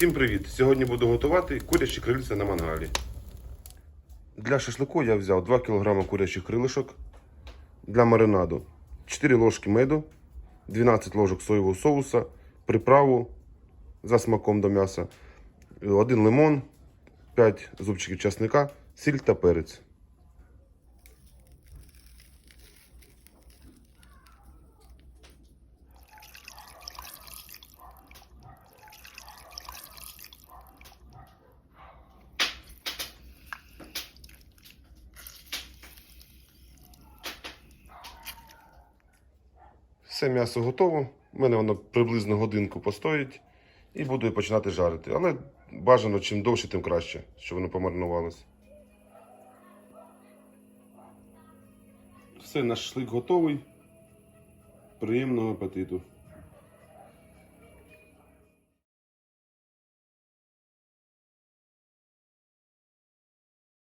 Всім привіт! Сьогодні буду готувати курячі крильця на мангалі. Для шашлику я взяв 2 кг курячих крилишок. Для маринаду 4 ложки меду, 12 ложок соєвого соуса, приправу за смаком до м'яса, 1 лимон, 5 зубчиків часника, сіль та перець. Все м'ясо готово. У мене воно приблизно годинку постоїть. І буду починати жарити. Але бажано чим довше, тим краще, щоб воно помаринувалося. Все, наш шлик готовий. Приємного апетиту.